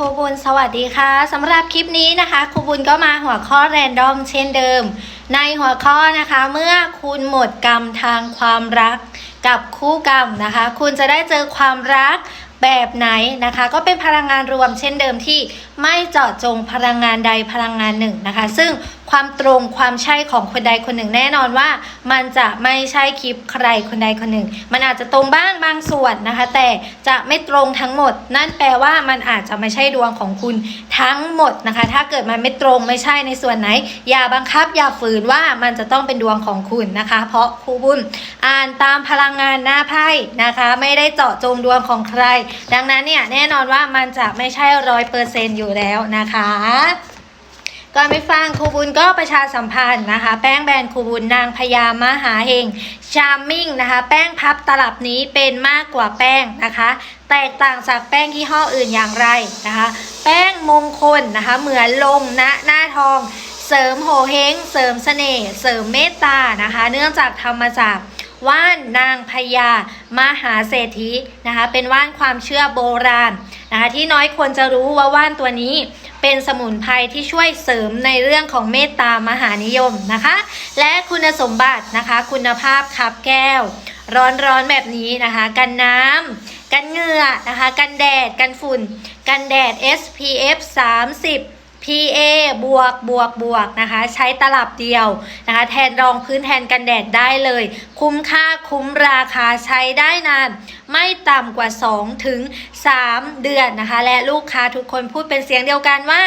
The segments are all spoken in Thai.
ครูบุญสวัสดีค่ะสำหรับคลิปนี้นะคะครูบุญก็มาหัวข้อแรนดอมเช่นเดิม ในหัวข้อนะคะ เมื่อคุณหมดกรรมทางความรักกับคู่กรรมนะคะ คุณจะได้เจอความรักแบบไหนนะคะ ก็เป็นพลังงานรวมเช่นเดิมที่ไม่เจาะจงพลังงานใดพลังงานหนึ่งนะคะ ซึ่ง ความตรงความใช่ของคนใดคนหนึ่งแน่นอนว่า มันจะไม่ใช่คลิปใครคนใดคนหนึ่ง มันอาจจะตรงบ้างบางส่วนนะคะ แต่จะไม่ตรงทั้งหมด นั่นแปลว่ามันอาจจะไม่ใช่ดวงของคุณทั้งหมดนะคะ ถ้าเกิดมันไม่ตรงไม่ใช่ในส่วนไหน อย่าบังคับอย่าฝืนว่ามันจะต้องเป็นดวงของคุณนะคะ เพราะครูบุญอ่านตามพลังงานหน้าไพ่นะคะ ไม่ได้เจาะจงดวงของใคร ดังนั้นเนี่ยแน่นอนว่ามันจะไม่ใช่ร้อยเปอร์เซนต์อยู่แล้วนะคะ ก่อนไปฟังครูบุญก็ประชาสัมพันธ์นะคะ แป้งแบรนด์ครูบุญนางพญามหาเฮงชาร์มมิ่งนะคะ แป้งพับตลับนี้เป็นมากกว่าแป้งนะคะ แตกต่างจากแป้งยี่ห้ออื่นอย่างไรนะคะ แป้งมงคลนะคะ เหมือนลงณหน้าทอง เสริมโหเฮงเสริมเสน่ห์เสริมเมตตานะคะ เนื่องจากทำมาจากว่านนางพญามหาเศรษฐีนะคะ เป็นว่านความเชื่อโบราณนะคะ ที่น้อยคนจะรู้ว่าว่านตัวนี้ เป็นสมุนไพรที่ช่วยเสริมในเรื่องของเมตตามหานิยมนะคะ และคุณสมบัตินะคะ คุณภาพคับแก้ว ร้อนๆแบบนี้นะคะ กันน้ำกันเหงื่อนะคะ กันแดดกันฝุ่น กันแดด SPF 30 PA บวกบวกบวกนะคะ ใช้ตลับเดียวนะคะ แทนรองพื้นแทนกันแดดได้เลย คุ้มค่าคุ้มราคาใช้ได้นาน ไม่ต่ำกว่า 2 ถึง 3 เดือนนะคะ และลูกค้าทุกคนพูดเป็นเสียงเดียวกันว่า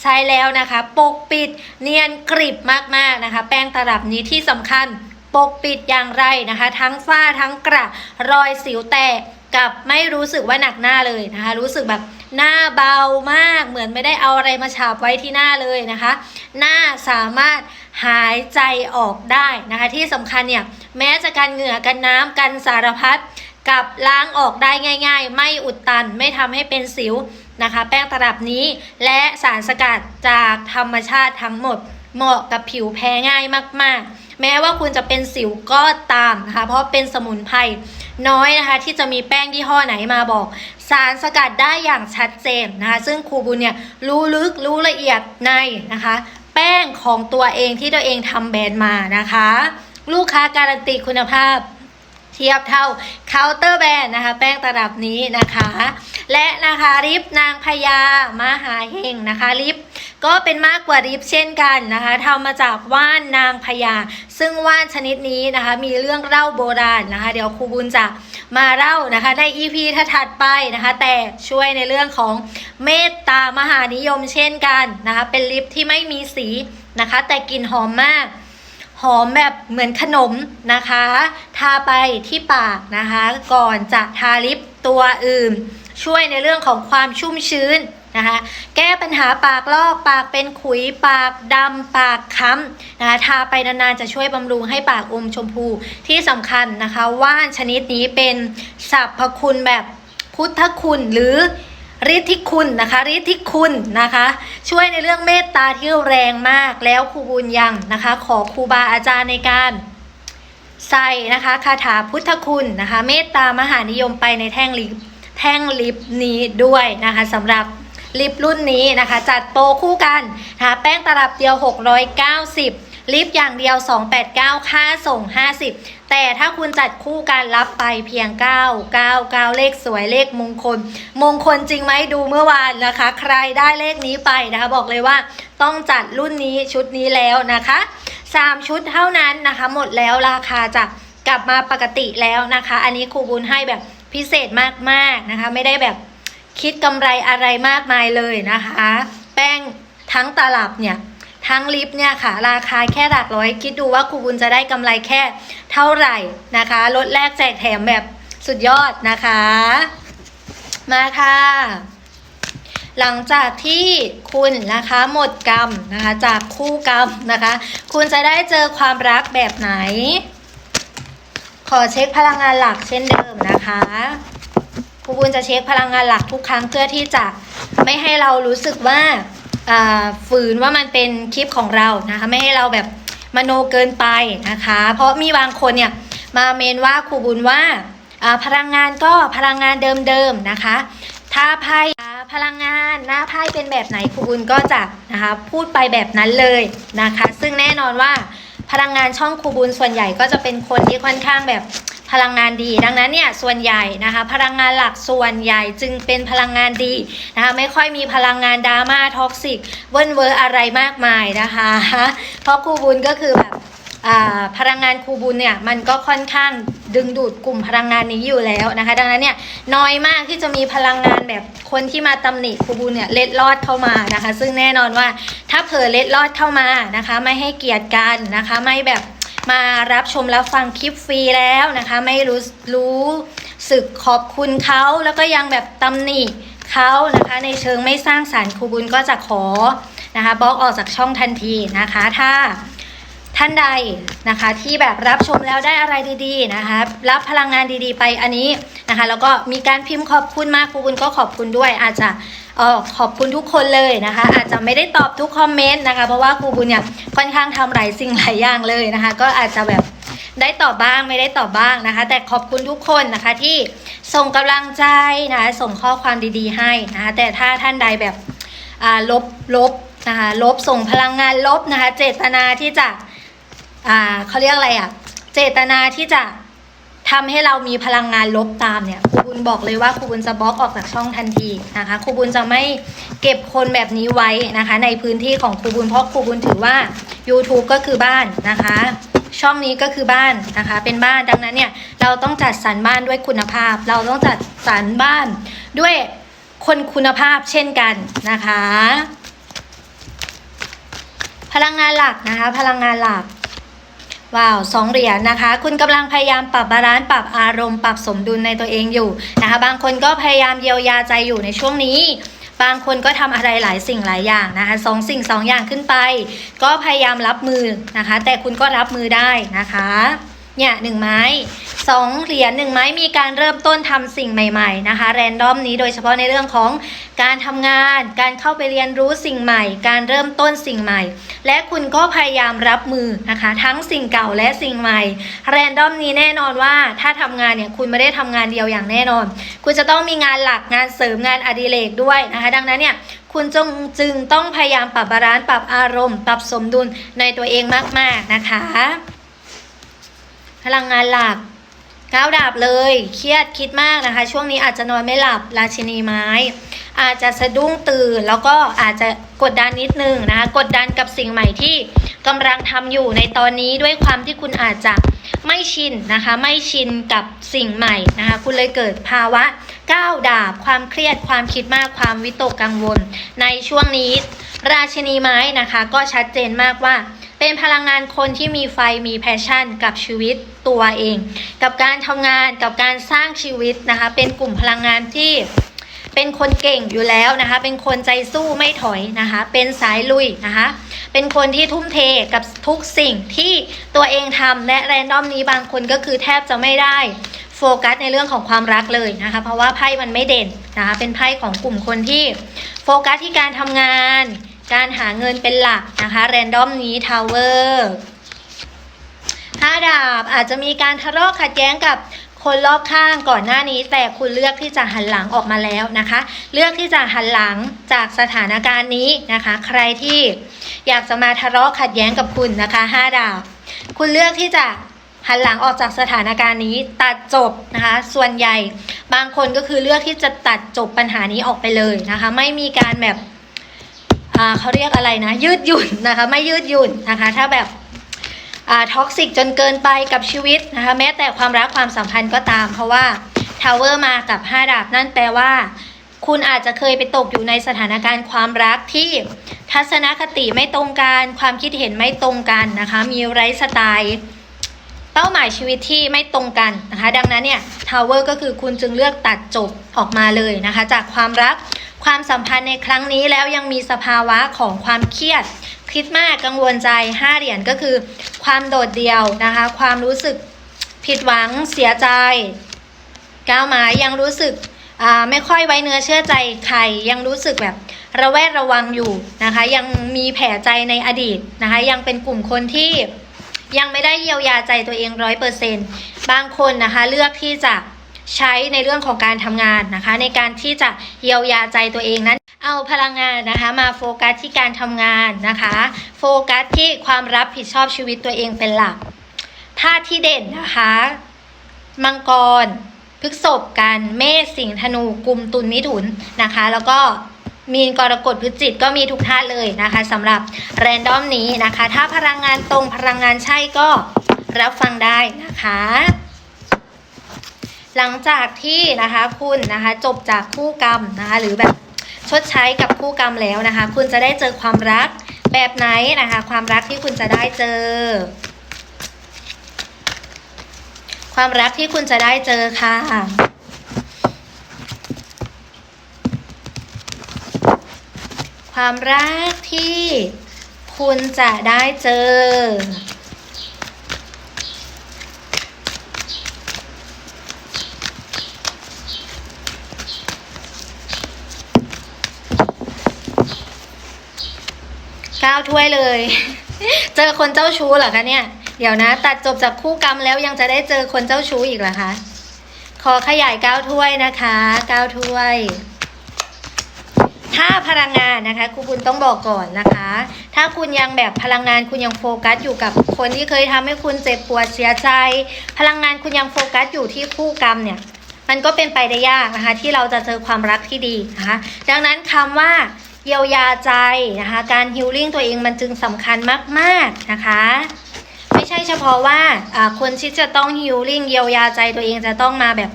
ใช้แล้วนะคะ ปกปิดเนียนกริบมากๆนะคะ แป้งตลับนี้ที่สำคัญปกปิดอย่างไรนะคะ ทั้งฝ้าทั้งกระรอยสิวแตก กับไม่รู้สึกว่าหนักหน้าเลยนะคะ รู้สึกแบบหน้าเบามากเหมือนไม่ได้เอาอะไรมาฉาบไว้ที่หน้าเลยนะคะ หน้าสามารถหายใจออกได้นะคะ ที่สำคัญเนี่ยแม้จะกันเหงื่อกันน้ำกันสารพัดกับล้างออกได้ง่าย ๆ ไม่อุดตันไม่ทำให้เป็นสิวนะคะ แป้งตลับนี้และสารสกัดจากธรรมชาติทั้งหมด เหมาะกับผิวแพ้ง่ายมาก ๆ แม้ว่าคุณจะเป็นสิวก็ตามนะคะเพราะเป็นสมุนไพร น้อยนะคะ ที่จะมีแป้งยี่ห้อไหนมาบอก สารสกัดได้อย่างชัดเจนนะคะซึ่งครูบุญเนี่ยรู้ลึกรู้ละเอียดในนะคะ แป้งของตัวเองที่ตัวเองทำแบรนด์มานะคะ ลูกค้าการันตีคุณภาพ เทียบเท่าเคาน์เตอร์แบรนด์นะคะ แป้งตลับนี้นะคะ และนะคะลิปนางพญามหาเฮงนะคะลิปก็เป็นมากกว่าลิปเช่นกันนะคะทำมาจากว่านนางพญาซึ่งว่านชนิดนี้นะคะ มีเรื่องเล่าโบราณนะคะ เดี๋ยวครูบุญจะมาเล่านะคะใน EP ถัดไปนะคะ แต่ช่วยในเรื่องของเมตตามหานิยมเช่นกันนะคะ เป็นลิปที่ไม่มีสีนะคะ แต่กลิ่นหอมมาก หอมแบบเหมือนขนมนะคะ ทาไปที่ปากนะคะ ก่อนจะทาลิปตัวอื่น ช่วยในเรื่องของความชุ่มชื้นนะคะแก้ปัญหาปากลอกปากเป็นขุยปากดำปากค้ำนะคะทาไปนานๆจะช่วยบำรุงให้ปากอมชมพูที่สำคัญนะคะว่านชนิดนี้เป็นสรรพคุณแบบพุทธคุณหรือ ฤทธิคุณนะคะฤทธิคุณนะคะ ช่วยในเรื่องเมตตาที่แรงมากแล้วครูบุญยังนะคะ ขอครูบาอาจารย์ในการใส่นะคะคาถาพุทธคุณนะคะ เมตตามหานิยมไปในแท่งลิปแท่งลิปนี้ด้วยนะคะสำหรับลิปรุ่นนี้นะคะ จัดโปรคู่กันนะคะแป้งตลับเดียว 690 ลิปอย่างเดียว 289 ค่าส่ง 50 แต่ถ้าคุณจัดคู่กันรับไปเพียง 9 9 9 เลขสวยเลขมงคล มงคลจริงไหมดูเมื่อวานนะคะ ใครได้เลขนี้ไปนะคะบอกเลยว่าต้องจัดรุ่นนี้ชุดนี้แล้วนะคะ 3 ชุดเท่านั้นนะคะ หมดแล้วราคาจะกลับมาปกติแล้วนะคะ อันนี้ครูบุญให้แบบพิเศษมากๆนะคะ ไม่ได้แบบคิดกำไรอะไรมากมายเลยนะคะ แป้งทั้งตลับเนี่ย ทั้งลิปเนี่ยค่ะ ราคาแค่หลักร้อย คิดดูว่าครูบุญจะได้กำไรแค่เท่าไหร่นะคะลดแลกแจกแถมแบบสุดยอดนะคะ มาค่ะ หลังจากที่คุณนะคะหมดกรรมนะคะจากคู่กรรมนะคะ คุณจะได้เจอความรักแบบไหน ขอเช็คพลังงานหลักเช่นเดิมนะคะครูบุญจะเช็คพลังงานหลักทุกครั้งเพื่อที่จะไม่ให้เรารู้สึกว่า ฝืนว่ามันเป็นคลิปของเรานะคะไม่ให้เราแบบมโนเกินไปนะคะ เพราะมีบางคนเนี่ยมาเมนว่าครูบุญว่าพลังงานก็พลังงานเดิมๆนะคะ ถ้าไพ่พลังงานหน้าไพ่เป็นแบบไหนครูบุญก็จะนะคะพูดไปแบบนั้นเลยนะคะ ซึ่งแน่นอนว่าพลังงานช่องครูบุญส่วนใหญ่ก็จะเป็นคนที่ค่อนข้างแบบ พลังงานดี ดังนั้นเนี่ยส่วนใหญ่นะคะ พลังงานหลักส่วนใหญ่จึงเป็นพลังงานดีนะคะไม่ค่อยมีพลังงานดราม่าท็อกซิกเวิร์นเวอร์อะไรมากมายนะคะ เพราะครูบุญก็คือแบบพลังงานครูบุญเนี่ยมันก็ค่อนข้างดึงดูดกลุ่มพลังงานนี้อยู่แล้วนะคะ ดังนั้นเนี่ยน้อยมากที่จะมีพลังงานแบบคนที่มาตำหนิครูบุญเนี่ยเล็ดลอดเข้ามานะคะ ซึ่งแน่นอนว่าถ้าเผลอเล็ดลอดเข้ามานะคะ ไม่ให้เกียรติกันนะคะ ไม่แบบ มารับชมรับฟังคลิปฟรีแล้วนะคะ ไม่รู้รู้สึกขอบคุณเขาแล้วก็ยังแบบตำหนิเขานะคะในเชิงไม่สร้างสารรค์ครูบุญก็จะขอนะคะบล็อกออกจากช่องทันทีนะคะ ถ้าท่านใดนะคะที่แบบรับชมแล้วได้อะไรดีๆนะคะ รับพลังงานดีๆ ไปอันนี้นะคะ แล้วก็มีการพิมพ์ขอบคุณมากครูบุญก็ขอบคุณด้วยอาจจะ เออขอบคุณทุกคนเลยนะคะ อาจจะไม่ได้ตอบทุกคอมเมนต์นะคะ เพราะว่าครูบุญเนี่ยค่อนข้างทำหลายสิ่งหลายอย่างเลยนะคะ ก็อาจจะแบบได้ตอบบ้างไม่ได้ตอบบ้างนะคะ แต่ขอบคุณทุกคนนะคะที่ส่งกำลังใจนะคะส่งข้อความดีๆให้นะคะแต่ถ้าท่านใดแบบลบลบนะคะลบส่งพลังงานลบนะคะ เจตนาที่จะเขาเรียกอะไรอะ เจตนาที่จะ ทำให้เรามีพลังงานลบตามเนี่ยครูบุญบอกเลยว่าครูบุญจะบล็อกออกจากช่องทันทีนะคะครูบุญจะไม่เก็บคนแบบนี้ไว้นะคะ ในพื้นที่ของครูบุญเพราะครูบุญถือว่า YouTube ก็คือบ้านนะคะ ช่องนี้ก็คือบ้านนะคะ เป็นบ้านดังนั้นเนี่ยเราต้องจัดสรรบ้านด้วยคุณภาพ เราต้องจัดสรรบ้านด้วยคนคุณภาพเช่นกันนะคะ พลังงานหลักนะคะ พลังงานหลัก ว้าวสองเหรียญนะคะ คุณกำลังพยายามปรับบาลานซ์ปรับอารมณ์ปรับสมดุลในตัวเองอยู่นะคะ บางคนก็พยายามเยียวยาใจอยู่ในช่วงนี้ บางคนก็ทำอะไรหลายสิ่งหลายอย่างนะคะสองสิ่งสองอย่างขึ้นไป ก็พยายามรับมือนะคะ แต่คุณก็รับมือได้นะคะ เนี่ยหนึ่งไม้สองเหรียญหนึ่งไม้มีการเริ่มต้นทำสิ่งใหม่ ๆนะคะ แรนดอมนี้โดยเฉพาะในเรื่องของการทำงาน การเข้าไปเรียนรู้สิ่งใหม่ การเริ่มต้นสิ่งใหม่ และคุณก็พยายามรับมือนะคะ ทั้งสิ่งเก่าและสิ่งใหม่ แรนดอมนี้แน่นอนว่าถ้าทำงานเนี่ยคุณไม่ได้ทำงานเดียวอย่างแน่นอน คุณจะต้องมีงานหลักงานเสริมงานอดิเรกด้วยนะคะ ดังนั้นเนี่ยคุณจงจึงต้องพยายามปรับบาลานซ์ปรับอารมณ์ ปรับสมดุลในตัวเองมาก ๆนะคะ พลังงานหลักก้าวดาบเลย เครียดคิดมากนะคะ ช่วงนี้อาจจะนอนไม่หลับราชินีไม้ อาจจะสะดุ้งตื่น แล้วก็อาจจะกดดันนิดนึงนะคะกดดันกับสิ่งใหม่ที่กำลังทำอยู่ในตอนนี้ด้วยความที่คุณอาจจะไม่ชินนะคะ ไม่ชินกับสิ่งใหม่นะคะ คุณเลยเกิดภาวะก้าวดาบ ความเครียดความคิดมากความวิตกกังวล ในช่วงนี้ ราชินีไม้นะคะ ก็ชัดเจนมากว่า เป็นพลังงานคนที่มีไฟมีแพชชั่น กับชีวิตตัวเอง กับการทำงานกับการสร้างชีวิตนะคะ เป็นกลุ่มพลังงานที่เป็นคนเก่งอยู่แล้วนะคะ เป็นคนใจสู้ไม่ถอยนะคะ เป็นสายลุยนะคะ เป็นคนที่ทุ่มเทกับทุกสิ่งที่ตัวเองทำและแรนดอมนี้บางคนก็คือแทบจะไม่ได้โฟกัสในเรื่องของความรักเลยนะคะ เพราะว่าไพ่มันไม่เด่นนะคะ เป็นไพ่ของกลุ่มคนที่โฟกัสที่การทำงาน การหาเงินเป็นหลักนะคะแรนดอมนี้ทาวเวอร์ห้าดาบอาจจะมีการทะเลาะขัดแย้งกับคนรอบข้างก่อนหน้านี้ แต่คุณเลือกที่จะหันหลังออกมาแล้วนะคะ เลือกที่จะหันหลังจากสถานการณ์นี้นะคะ ใครที่อยากจะมาทะเลาะขัดแย้งกับคุณนะคะห้าดาบคุณเลือกที่จะหันหลังออกจากสถานการณ์นี้ตัดจบนะคะ ส่วนใหญ่บางคนก็คือเลือกที่จะตัดจบปัญหานี้ออกไปเลยนะคะ ไม่มีการแบบ เขาเรียกอะไรนะ ยืดหยุ่นนะคะ ไม่ยืดหยุ่นนะคะ ถ้าแบบอ่าท็อกซิกจนเกินไปกับชีวิตนะคะ แม้แต่ความรักความสัมพันธ์ก็ตาม เพราะว่าทาวเวอร์มากับ 5 ดาบ นั่นแปลว่า คุณอาจจะเคยไปตกอยู่ในสถานการณ์ความรักที่ทัศนคติไม่ตรงกัน ความคิดเห็นไม่ตรงกันนะคะ มีไร้สไตล์เป้าหมายชีวิตที่ไม่ตรงกันนะคะ ดังนั้นเนี่ยทาวเวอร์ก็คือคุณจึงเลือกตัดจบออกมาเลยนะคะ จากความรัก ความสัมพันธ์ในครั้งนี้แล้วยังมีสภาวะของความเครียด คิดมากกังวลใจห้าเหรียญก็คือ ความโดดเดี่ยวนะคะ ความรู้สึกผิดหวังเสียใจก้าวหมายยังรู้สึกไม่ค่อยไว้เนื้อเชื่อใจใครยังรู้สึกแบบระแวดระวังอยู่นะคะ ยังมีแผลใจในอดีตนะคะ ยังเป็นกลุ่มคนที่ยังไม่ได้เยียวยาใจตัวเองร้อยเปอร์เซ็นบางคนนะคะ เลือกที่จะ ใช้ในเรื่องของการทำงานนะคะ ในการที่จะเยียวยาใจตัวเองนั้น เอาพลังงานนะคะมาโฟกัสที่การทำงานนะคะ โฟกัสที่ความรับผิดชอบชีวิตตัวเองเป็นหลักธาตุที่เด่นนะคะ มังกรพฤษภกันเมษสิงห์ธนูกุมตุลมิถุนนะคะ แล้วก็มีนกรกฎพฤจิตก็มีทุกธาตุเลยนะคะสำหรับแรนดอมนี้นะคะ ถ้าพลังงานตรงพลังงานใช่ก็รับฟังได้นะคะ หลังจากที่นะคะคุณนะคะจบจากคู่กรรมนะคะหรือแบบชดใช้กับคู่กรรมแล้วนะคะ คุณจะได้เจอความรักแบบไหนนะคะ ความรักที่คุณจะได้เจอ ความรักที่คุณจะได้เจอค่ะความรักที่คุณจะได้เจอ เก้าถ้วยเลย เจอคนเจ้าชู้เหรอคะเนี่ย เดี๋ยวนะ ตัดจบจากคู่กรรมแล้วยังจะได้เจอคนเจ้าชู้อีกเหรอคะขอขยายเก้าถ้วยนะคะเก้าถ้วยถ้าพลังงานนะคะครูบุญต้องบอกก่อนนะคะ ถ้าคุณยังแบบพลังงานคุณยังโฟกัสอยู่กับคนที่เคยทำให้คุณเจ็บปวดเสียใจ พลังงานคุณยังโฟกัสอยู่ที่คู่กรรมเนี่ย มันก็เป็นไปได้ยากนะคะ ที่เราจะเจอความรักที่ดีนะคะ ดังนั้นคำว่า เยียวยาใจนะคะ การฮิลลิ่งตัวเองมันจึงสำคัญมากๆนะคะไม่ใช่เฉพาะว่าคนที่จะต้องฮิลลิ่งเยียวยาใจตัวเองจะต้องมาแบบ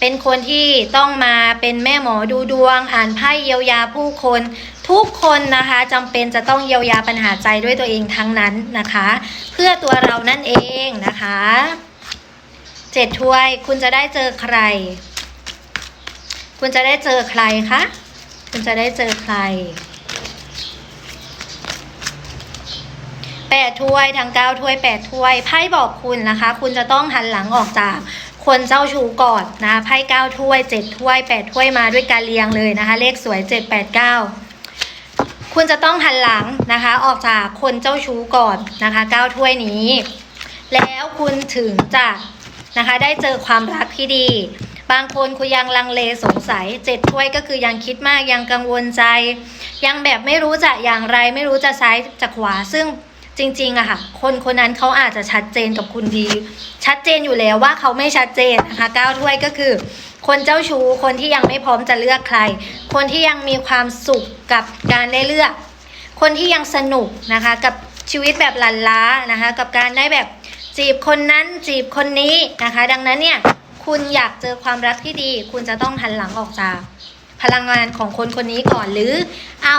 เป็นคนที่ต้องมาเป็นแม่หมอดูดวง อ่านไพ่เยียวยาผู้คน ทุกคนนะคะจำเป็นจะต้องเยียวยาปัญหาใจด้วยตัวเองทั้งนั้นนะคะ เพื่อตัวเรานั่นเองนะคะเจ็ดถ้วยคุณจะได้เจอใคร คุณจะได้เจอใครคะ คุณจะได้เจอใครแปดถ้วยทั้งเก้าถ้วยแปดถ้วยไพ่บอกคุณนะคะ คุณจะต้องหันหลังออกจากคนเจ้าชู้ก่อนนะไพ่เก้าถ้วยเจ็ดถ้วยแปดถ้วยมาด้วยการเรียงเลยนะคะ เลขสวยเจ็ดแปดเก้าคุณจะต้องหันหลังนะคะ ออกจากคนเจ้าชู้ก่อนนะคะเก้าถ้วยนี้ แล้วคุณถึงจะนะคะ ได้เจอความรักที่ดี บางคนคุณยังลังเลสงสัยเจ็ดถ้วยก็คือยังคิดมากยังกังวลใจ ยังแบบไม่รู้จะอย่างไร ไม่รู้จะซ้ายจะขวาซึ่งจริงๆอะค่ะ คนคนนั้นเขาอาจจะชัดเจนกับคุณดี ชัดเจนอยู่แล้วว่าเขาไม่ชัดเจนนะคะเก้าถ้วยก็คือ คนเจ้าชู้คนที่ยังไม่พร้อมจะเลือกใคร คนที่ยังมีความสุขกับการได้เลือก คนที่ยังสนุกนะคะ กับชีวิตแบบหลันล้านะคะ กับการได้แบบจีบคนนั้นจีบคนนี้นะคะ ดังนั้นเนี่ย คุณอยากเจอความรักที่ดี คุณจะต้องหันหลังออกจาก พลังงานของคนคนนี้ก่อนหรือ เอา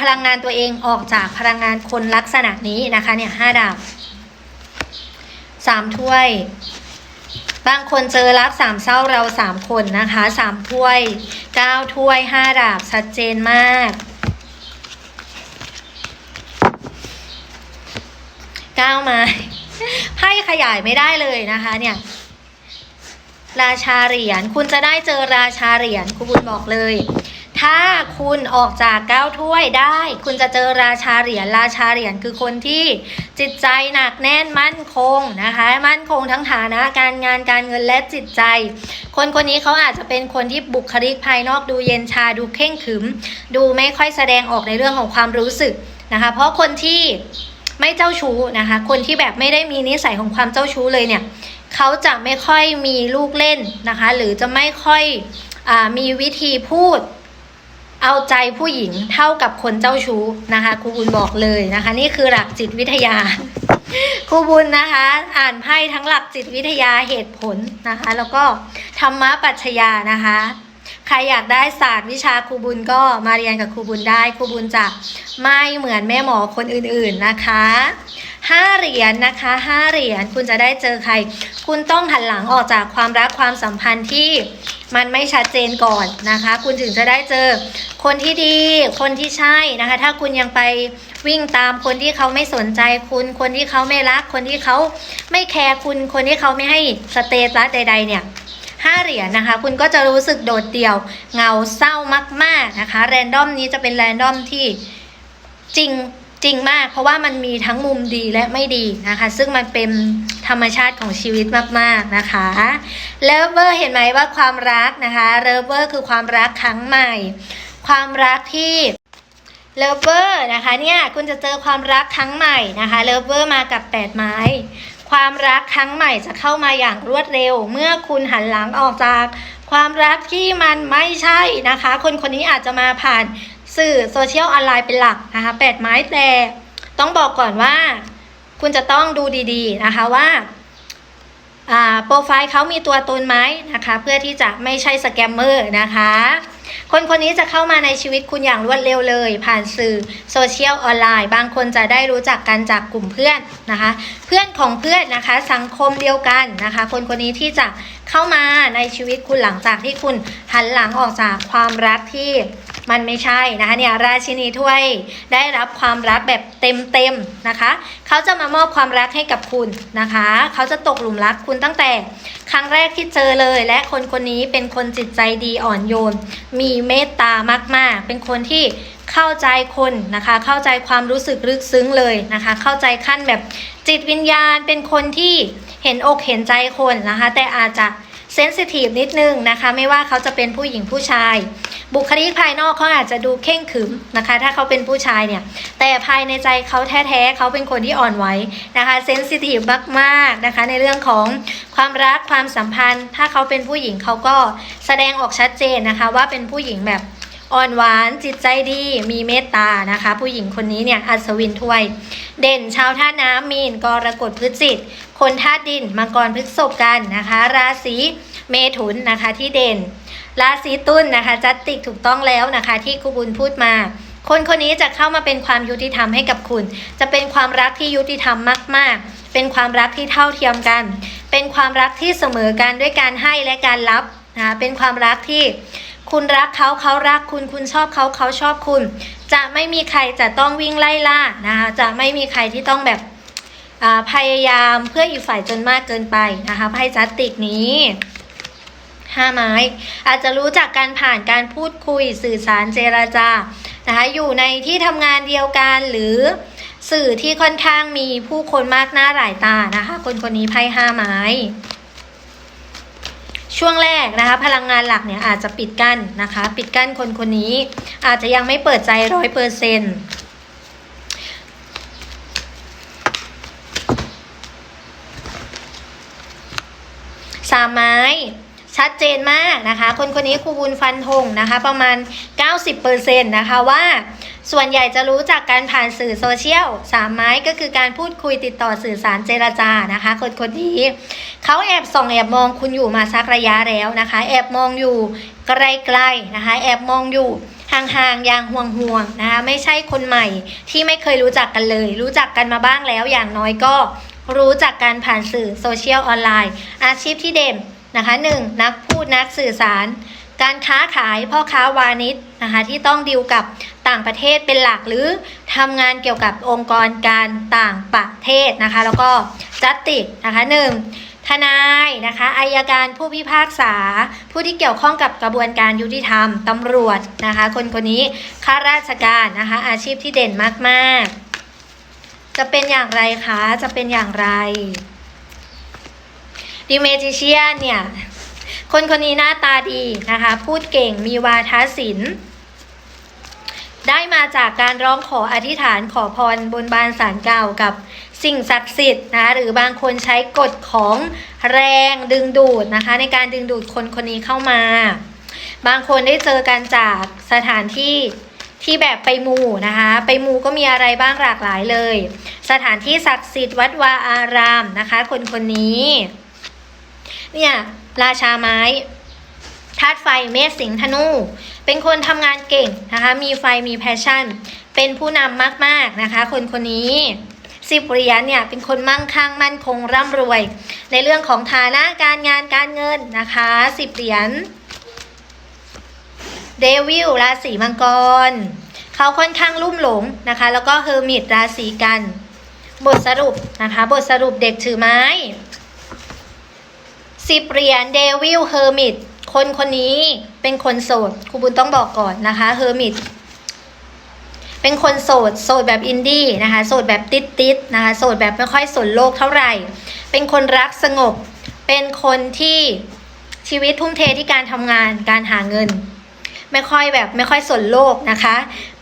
พลังงานตัวเองออกจากพลังงานคนลักษณะนี้นะคะเนี่ยห้าดาบสามถ้วย บางคนเจอรักสามเศร้าเราสามคนนะคะสามถ้วยเก้าถ้วยห้าดาบชัดเจนมากเก้าไม้ไพ่ขยายไม่ได้เลยนะคะเนี่ย ราชาเหรียญคุณจะได้เจอราชาเหรียญครูบุญบอกเลย ถ้าคุณออกจากเก้าถ้วยได้ คุณจะเจอราชาเหรียญราชาเหรียญคือคนที่จิตใจหนักแน่นมั่นคงนะคะ มั่นคงทั้งฐานะการงานการเงินและจิตใจ คนคนนี้เขาอาจจะเป็นคนที่บุคลิกภายนอกดูเย็นชาดูเข่งขึม ดูไม่ค่อยแสดงออกในเรื่องของความรู้สึกนะคะ เพราะคนที่ไม่เจ้าชู้นะคะ คนที่แบบไม่ได้มีนิสัยของความเจ้าชู้เลยเนี่ย เขาจะไม่ค่อยมีลูกเล่นนะคะ หรือจะไม่ค่อยอมีวิธีพูดเอาใจผู้หญิงเท่ากับคนเจ้าชู้นะคะครูบุญบอกเลยนะคะ นี่คือหลักจิตวิทยาครูบุญนะคะ อ่านไพ่ทั้งหลักจิตวิทยาเหตุผลนะคะ แล้วก็ธรรมะปัชญานะคะ ใครอยากได้ศาสตร์วิชาครูบุญก็มาเรียนกับครูบุญได้ครูบุญจะไม่เหมือนแม่หมอคนอื่นๆนะคะห้าเหรียญนะคะห้าเหรียญคุณจะได้เจอใคร คุณต้องหันหลังออกจากความรักความสัมพันธ์ที่มันไม่ชัดเจนก่อนนะคะ คุณถึงจะได้เจอคนที่ดี คนที่ใช่นะคะ ถ้าคุณยังไปวิ่งตามคนที่เขาไม่สนใจคุณ คนที่เขาไม่รัก คนที่เขาไม่แคร์คุณ คนที่เขาไม่ให้สเตตัสใด ๆ เนี่ย ห้าเหรียญนะคะ คุณก็จะรู้สึกโดดเดี่ยวเงาเศร้ามากๆนะคะแรนดอมนี้จะเป็นแรนดอมที่จริงจริงมาก เพราะว่ามันมีทั้งมุมดีและไม่ดีนะคะ ซึ่งมันเป็นธรรมชาติของชีวิตมากๆนะคะเลเวอร์เห็นไหมว่าความรักนะคะเลเวอร์คือความรักครั้งใหม่ ความรักที่เลเวอร์นะคะเนี่ยคุณจะเจอความรักครั้งใหม่นะคะเลเวอร์มากับแปดไม้ ความรักครั้งใหม่จะเข้ามาอย่างรวดเร็ว เมื่อคุณหันหลังออกจากความรักที่มันไม่ใช่นะคะ คนคนนี้อาจจะมาผ่านสื่อโซเชียลออนไลน์เป็นหลักนะคะแปดไม้แต่ต้องบอกก่อนว่า คุณจะต้องดูดีๆนะคะว่าโปรไฟล์เขามีตัวตนไหมนะคะ เพื่อที่จะไม่ใช่สแกมเมอร์นะคะ คนคนนี้จะเข้ามาในชีวิตคุณอย่างรวดเร็วเลย ผ่านสื่อโซเชียลออนไลน์ บางคนจะได้รู้จักกันจากกลุ่มเพื่อนนะคะ เพื่อนของเพื่อนนะคะ สังคมเดียวกันนะคะ คนคนนี้ที่จะเข้ามาในชีวิตคุณหลังจากที่คุณหันหลังออกจากความรักที่ มันไม่ใช่นะคะเนี่ยราชินีถ้วยได้รับความรักแบบเต็มๆนะคะ เขาจะมามอบความรักให้กับคุณนะคะ เขาจะตกหลุมรักคุณตั้งแต่ ครั้งแรกที่เจอเลย และคนคนนี้เป็นคนจิตใจดีอ่อนโยน มีเมตตามาก ๆ เป็นคนที่เข้าใจคนนะคะ เข้าใจความรู้สึกลึกซึ้งเลยนะคะ เข้าใจขั้นแบบจิตวิญญาณเป็นคนที่เห็นอกเห็นใจคนนะคะ แต่อาจจะ เซนซิทีฟนิดนึงนะคะ ไม่ว่าเขาจะเป็นผู้หญิงผู้ชาย บุคลิกภายนอกเขาอาจจะดูเข่งขึมนะคะ ถ้าเขาเป็นผู้ชายเนี่ย แต่ภายในใจเขาแท้ๆเขาเป็นคนที่อ่อนไหวนะคะเซนซิทีฟมากๆนะคะ ในเรื่องของความรักความสัมพันธ์ ถ้าเขาเป็นผู้หญิงเขาก็แสดงออกชัดเจนนะคะ ว่าเป็นผู้หญิงแบบ อ่อนหวานจิตใจดีมีเมตตานะคะ ผู้หญิงคนนี้เนี่ยอัศวินถ้วย เด่นชาวท่าน้ำมีนกรกฎพฤจิต คนธาตุดินมังกรพฤษภกันนะคะ ราศีเมถุนนะคะที่เด่น ราศีตุลนะคะ จัดติกถูกต้องแล้วนะคะ ที่ครูบุญพูดมา คนคนนี้จะเข้ามาเป็นความยุติธรรมให้กับคุณ จะเป็นความรักที่ยุติธรรมมาก ๆ เป็นความรักที่เท่าเทียมกัน เป็นความรักที่เสมอกันด้วยการให้และการรับนะะเป็นความรักที่ คุณรักเขาเขารักคุณคุณชอบเขาเขาชอบคุณ จะไม่มีใครจะต้องวิ่งไล่ล่านะคะจะไม่มีใครที่ต้องแบบพยายามเพื่ออีกฝ่ายจนมากเกินไปนะคะไพ่จัดติกนี้ห้าไม้ อาจจะรู้จักการผ่านการพูดคุยสื่อสารเจรจานะคะอยู่ในที่ทำงานเดียวกันหรือสื่อที่ค่อนข้างมีผู้คนมากหน้าหลายตานะคะ คนคนนี้ไพ่ห้าไม้ ช่วงแรกนะคะพลังงานหลักเนี่ยอาจจะปิดกั้นนะคะ ปิดกั้นคนคนนี้ อาจจะยังไม่เปิดใจร้อยเปอร์เซ็นต์สามไม้ชัดเจนมากนะคะ คนคนนี้ครูบุญฟันธงนะคะ ประมาณ 90%นะคะว่าส่วนใหญ่จะรู้จักการผ่านสื่อโซเชียลสามไม้ก็คือการพูดคุยติดต่อสื่อสารเจรจานะคะ คนคนนี้ เขาแอบส่องแอบมองคุณอยู่มาสักระยะแล้วนะคะ แอบมองอยู่ไกลๆนะคะ แอบมองอยู่ห่างๆอย่างห่วงๆนะคะไม่ใช่คนใหม่ที่ไม่เคยรู้จักกันเลย รู้จักกันมาบ้างแล้วอย่างน้อยก็รู้จักการผ่านสื่อโซเชียลออนไลน์ อาชีพที่เด่นนะคะ 1. นักพูดนักสื่อสาร การค้าขายพ่อค้าวานิชนะคะที่ต้องดิวกับต่างประเทศเป็นหลักหรือทำงานเกี่ยวกับองค์กรการต่างประเทศนะคะ แล้วก็จัดติกนะคะ 1. ทนายนะคะอายการผู้พิพากษา ผู้ที่เกี่ยวข้องกับกระบวนการยุติธรรมตำรวจนะคะ คนคนนี้ข้าราชการนะคะ อาชีพที่เด่นมากๆ จะเป็นอย่างไรคะจะเป็นอย่างไรดิเมจิเชียนเนี่ยคนคนนี้หน้าตาดีนะคะ พูดเก่งมีวาทศิลป์ได้มาจากการร้องขออธิษฐานขอพรบนบานสารเก่ากับ สิ่งศักดิ์สิทธิ์นะคะหรือบางคนใช้กฎของแรงดึงดูดนะคะ ในการดึงดูดคนคนนี้เข้ามา บางคนได้เจอกันจากสถานที่ที่แบบไปมูนะคะ ไปมูก็มีอะไรบ้างหลากหลายเลย สถานที่ศักดิ์สิทธิ์วัดวาอารามนะคะ คนคนนี้เนี่ยราชาไม้ธาตุไฟเมษสิงธนู เป็นคนทำงานเก่งนะคะ มีไฟมีแพชชั่น เป็นผู้นำมาก ๆ นะคะ คนคนนี้ สิบเหรียญเนี่ยเป็นคนมั่งคั่งมั่นคงร่ำรวย ในเรื่องของฐานะการงานการเงินนะคะสิบเหรียญเดวิลราศีมังกร เขาค่อนข้างลุ่มหลงนะคะ แล้วก็เฮอร์มิตราศีกัน บทสรุปนะคะ บทสรุปเด็กถือไม้สิบเหรียญเดวิลเฮอร์มิตคนคนนี้เป็นคนโสดครูบุญต้องบอกก่อนนะคะเฮอร์มิต เป็นคนโสด โสดแบบอินดี้นะคะ โสดแบบติดติดๆนะคะ โสดแบบไม่ค่อยสนโลกเท่าไหร่ เป็นคนรักสงบ เป็นคนที่ชีวิตทุ่มเทที่การทำงาน การหาเงิน ไม่ค่อยแบบไม่ค่อยสนโลกนะคะ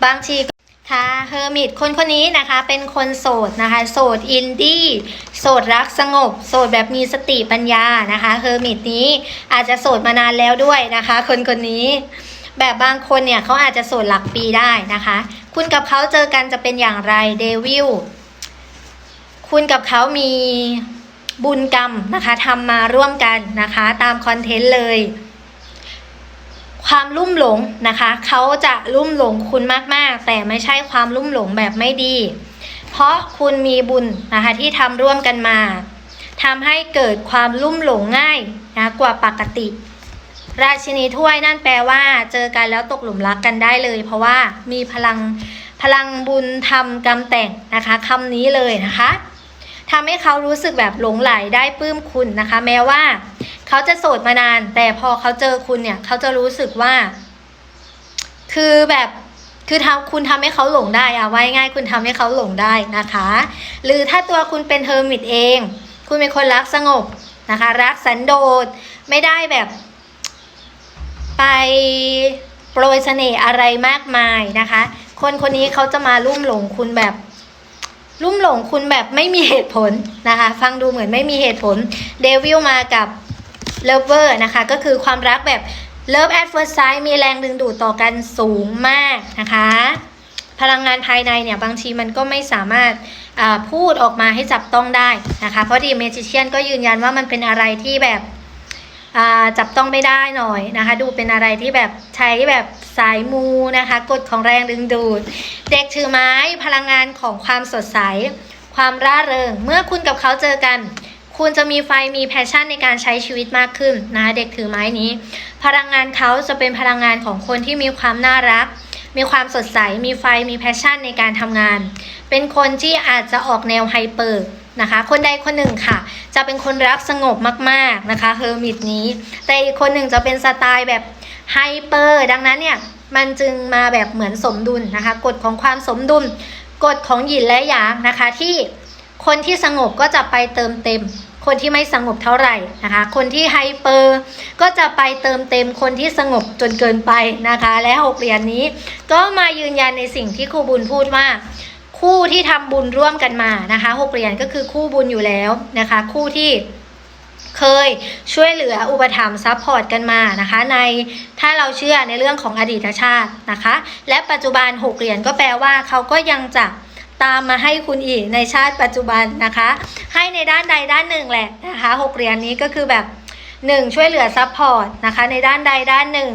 บางทีค่ะเฮอร์มิตคนคนนี้นะคะเป็นคนโสดนะคะ โสดอินดี้โสดรักสงบ โสดแบบมีสติปัญญานะคะเฮอร์มิตนี้อาจจะโสดมานานแล้วด้วยนะคะ คนคนนี้ แบบบางคนเนี่ยเขาอาจจะโสดหลักปีได้นะคะ คุณกับเขาเจอกันจะเป็นอย่างไรเดวิลคุณกับเขามีบุญกรรมนะคะทำมาร่วมกันนะคะตามคอนเทนต์เลย ความลุ่มหลงนะคะเขาจะลุ่มหลงคุณมากๆ แต่ไม่ใช่ความลุ่มหลงแบบไม่ดี เพราะคุณมีบุญนะคะที่ทำร่วมกันมาทำให้เกิดความลุ่มหลงง่ายนะกว่าปกติ ราชินีถ้วยนั่นแปลว่า เจอกันแล้วตกหลุมรักกันได้เลย เพราะว่ามีพลังพลังบุญทำกรรมแต่งนะคะคำนี้เลยนะคะทำให้เขารู้สึกแบบหลงไหลได้ปลื้มคุณนะคะ แม้ว่า เขาจะโสดมานาน แต่พอเขาเจอคุณเนี่ย เขาจะรู้สึกว่า คือแบบคือทำคุณทำให้เขาหลงได้อะไว้ง่ายคุณทำให้เขาหลงได้นะคะ หรือถ้าตัวคุณเป็นเฮอร์มิตเอง คุณเป็นคนรักสงบนะคะ รักสันโดษไม่ได้แบบ โปรยเสน่ห์อะไรมากมายนะคะ คนคนนี้เขาจะมาลุ่มหลงคุณแบบ ลุ่มหลงคุณแบบไม่มีเหตุผลนะคะ ฟังดูเหมือนไม่มีเหตุผลเดวิลมากับเลเวอร์นะคะ ก็คือความรักแบบ Love at first sight มีแรงดึงดูดต่อกันสูงมากนะคะ พลังงานภายในเนี่ย บางทีมันก็ไม่สามารถพูดออกมาให้จับต้องได้นะคะ เพราะดีเมจิเชียนก็ยืนยันว่ามันเป็นอะไรที่แบบ จับต้องไม่ได้หน่อยนะคะ ดูเป็นอะไรที่แบบใช้แบบสายมูนะคะกฎของแรงดึงดูด เด็กถือไม้พลังงานของความสดใส ความร่าเริง เมื่อคุณกับเขาเจอกัน คุณจะมีไฟมีแพชชั่นในการใช้ชีวิตมากขึ้นนะคะเด็กถือไม้นี้ พลังงานเขาจะเป็นพลังงานของคนที่มีความน่ารัก มีความสดใส มีไฟมีแพชชั่นในการทำงาน เป็นคนที่อาจจะออกแนวไฮเปอร์ นะคะ คนใดคนหนึ่งค่ะ จะเป็นคนรักสงบมากๆนะคะเฮอร์มิตนี้ แต่อีกคนหนึ่งจะเป็นสไตล์แบบไฮเปอร์ดังนั้นเนี่ยมันจึงมาแบบเหมือนสมดุลนะคะ กฎของความสมดุล กฎของหยินและหยางนะคะ ที่คนที่สงบก็จะไปเติมเต็ม คนที่ไม่สงบเท่าไหร่นะคะ คนที่ไฮเปอร์ก็จะไปเติมเต็ม คนที่สงบจนเกินไปนะคะ และหกเหรียญนี้ ก็มายืนยันในสิ่งที่ครูบุญพูดว่า คู่ที่ทำบุญร่วมกันมานะคะหกเหรียญก็คือคู่บุญอยู่แล้วนะคะ คู่ที่เคยช่วยเหลืออุปถัมภ์ซัพพอร์ตกันมานะคะ ในถ้าเราเชื่อในเรื่องของอดีตชาตินะคะ และปัจจุบันหกเหรียญก็แปลว่าเขาก็ยังจะตามมาให้คุณอีกในชาติปัจจุบันนะคะ ให้ในด้านใดด้านหนึ่งแหละนะคะหกเหรียญนี้ก็คือแบบหนึ่งช่วยเหลือซัพพอร์ตนะคะในด้านใดด้านหนึ่ง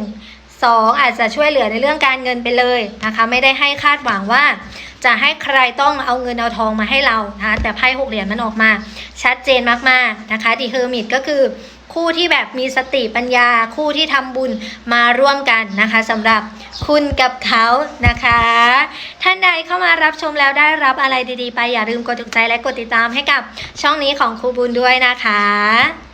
สองอาจจะช่วยเหลือในเรื่องการเงินไปเลยนะคะ ไม่ได้ให้คาดหวังว่า จะให้ใครต้องเอาเงินเอาทองมาให้เรานะคะแต่ไพ่หกเหรียญมันออกมา ชัดเจนมากๆนะคะดีเฮอร์มิตก็คือคู่ที่แบบมีสติปัญญาคู่ที่ทำบุญมาร่วมกันนะคะสำหรับคุณกับเขานะคะ ท่านใดเข้ามารับชมแล้วได้รับอะไรดีๆ ไปอย่าลืมกดถูกใจและกดติดตามให้กับช่องนี้ของครูบุญด้วยนะคะ